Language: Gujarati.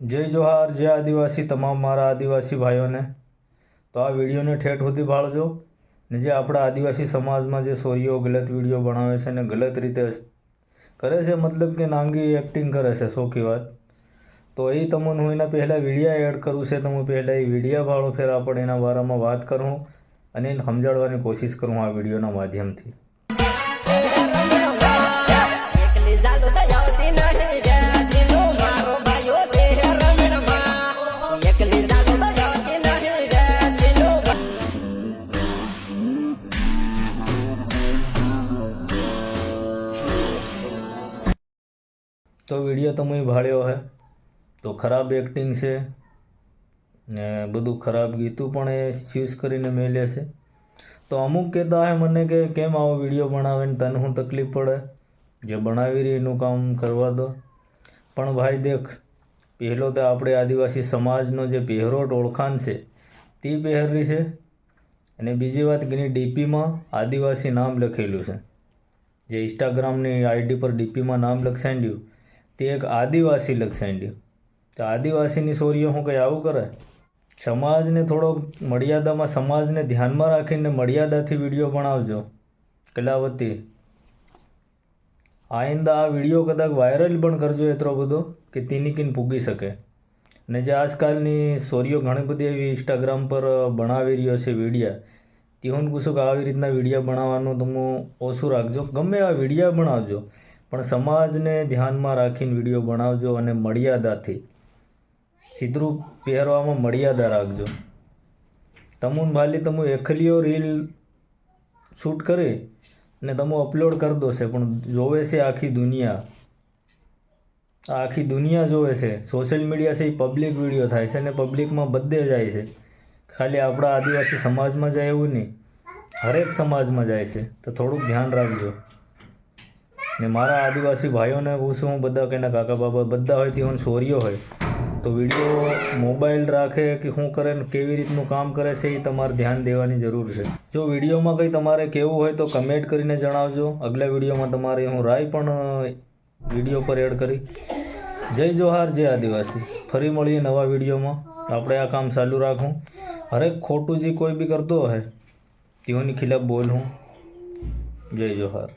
જય જોહાર, જય આદિવાસી, તમામ મારા આદિવાસી ભાઈઓને. તો આ વિડીયોને ઠેઠ સુધી ભાળજો ને જે આપણા આદિવાસી સમાજમાં જે સોરીઓ, ગલત વીડિયો બનાવે છે ને ગલત રીતે કરે છે, મતલબ કે નાંગી એક્ટિંગ કરે છે, સોખી વાત. તો એ તમને હું એના પહેલાં વિડીયા એડ કરું છે, તો હું પહેલાં એ વિડીયા ભાળો, ફેર આપણે એના બારામાં વાત કરું અને એને સમજાડવાની કોશિશ કરું આ વિડીયોના માધ્યમથી. તો વીડિયો તો મેં ભાળ્યો હે. તો ખરાબ એક્ટિંગ છે. ને બધું ખરાબ ગીતું પણ એ ચૂઝ કરીને મેલે છે. તો અમુક કહેતા હે મને કે કેમ આવો વીડિયો બનાવે ને તને હું તકલીફ પડે? જે બનાવી રહી એનું કામ કરવા દો. પણ ભાઈ દેખ, પહેલો તો આપણે આદિવાસી સમાજનો જે પહેરોટ ઓળખાણ છે, તે પહેરી છે. અને બીજી વાત કે ડીપીમાં આદિવાસી નામ લખેલું છે. જે ઇન્સ્ટાગ્રામની આઈડી પર ડીપીમાં નામ લખાડ્યું તે એક આદિવાસી લખાડ્યું તો આદિવાસીની સોરીઓ શું કંઈ આવું કરે સમાજને થોડો મર્યાદામાં સમાજને ધ્યાનમાં રાખીને મર્યાદાથી વીડિયો બનાવજો. કલાવતી, આઈંદા આ વીડિયો કદાચ વાયરલ પણ કરજો એટલો બધો કે તેની કિન પૂગી શકે. ને જે આજકાલની સોરીઓ ઘણી બધી એવી ઇન્સ્ટાગ્રામ પર બનાવી રહ્યો છે વિડીયા તેવું પૂછું કે આવી રીતના વિડીયા બનાવવાનું તમે ઓછું રાખજો. ગમે એવા વિડીયા બનાવજો. પણ સમાજને ધ્યાનમાં રાખીને વીડિયો બનાવજો અને મર્યાદાથી. સીધરું પહેરવામાં મર્યાદા રાખજો. તમુન ભાલી તમે એકલીઓ રીલ શૂટ કરી ને તમે અપલોડ કરી દો છે પણ જોવે છે આખી દુનિયા. આખી દુનિયા જોવે છે. સોશિયલ મીડિયા છે એ પબ્લિક વીડિયો થાય છે ને પબ્લિકમાં બધે જાય છે. ખાલી આપણા આદિવાસી સમાજમાં જાય એવું નહીં. હરેક સમાજમાં જાય છે. તો થોડુંક ધ્યાન રાખજો. ને મારા આદિવાસી ભાઈઓને પૂછું, હું બધા કહીને કાકા બાબા બધા હોય તે હું છોરીઓ હોય. તો વીડિયો મોબાઈલ રાખે કે શું કરે ને કેવી રીતનું કામ કરે છે એ તમારે ધ્યાન દેવાની જરૂર છે. જો વિડીયોમાં કંઈ તમારે કહેવું હોય તો કમેન્ટ કરીને જણાવજો. આગલા વિડીયોમાં તમારે હું રાય પણ વીડિયો પર એડ કરી. જય જોહાર, જય આદિવાસી. ફરી મળીએ નવા વિડીયોમાં. આપણે આ કામ ચાલુ રાખું. હરેક ખોટું જે કોઈ બી કરતો હોય, તેઓની ખિલાફ બોલ. જય જોહાર.